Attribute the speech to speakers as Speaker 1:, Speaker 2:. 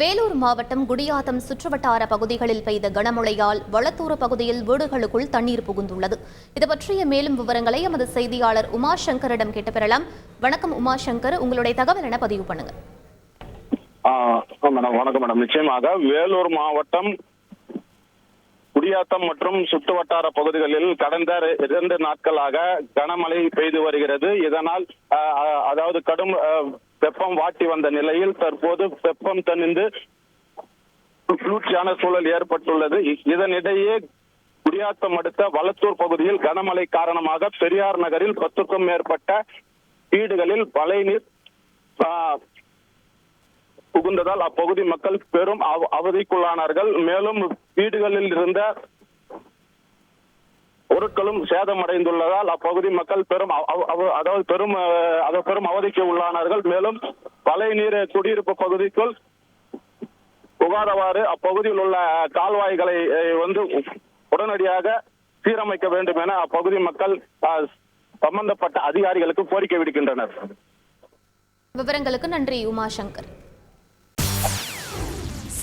Speaker 1: வேலூர் மாவட்டம் குடியாத்தம் சுற்றுவட்டார பகுதிகளில் பெய்த கனமழையால் வளத்தூர் பகுதியில் வீடுகளுக்குள் தண்ணீர் புகுந்துள்ளது. இது பற்றிய மேலும் விவரங்களை எமது செய்தியாளர் உமாசங்கரிடம் கேட்டு பெறலாம் வணக்கம் உமாசங்கர். உங்களுடைய தகவல் என பதிவு பண்ணுங்க.
Speaker 2: வணக்கம் மேடம் நிச்சயமாக வேலூர் மாவட்டம் குடியாத்தம் மற்றும் சுற்றுவட்டார பகுதிகளில் கடந்த இரண்டு நாட்களாக கனமழை பெய்து வருகிறது. இதனால் அதாவது கடும் வெப்பம் வாட்டி வந்த நிலையில் தற்போது வெப்பம் தணிந்து குளிர்ச்சியான சூழல் ஏற்பட்டுள்ளது. இதனிடையே குடியாத்தம் அடுத்த வளத்தூர் பகுதியில் கனமழை காரணமாக பெரியார் நகரில் பத்துக்கும் மேற்பட்ட வீடுகளில் மழைநீர் புகுந்ததால் அப்பகுதி மக்கள் பெரும் அவதிக்குள்ளானார்கள். மேலும் வீடுகளில் இருந்த பொருட்களும் சேதமடைந்துள்ளதால் அப்பகுதி மக்கள் பெரும் அதாவது பெரும் பெரும் அவதிக்கு உள்ளானார்கள். மேலும் பழைய நீர் குடியிருப்பு பகுதிக்குள் புகாதவாறு அப்பகுதியில் உள்ள கால்வாய்களை வந்து உடனடியாக சீரமைக்க வேண்டும் என அப்பகுதி மக்கள் சம்பந்தப்பட்ட அதிகாரிகளுக்கு கோரிக்கை விடுக்கின்றனர்.
Speaker 1: விவரங்களுக்கு நன்றி உமாசங்கர்.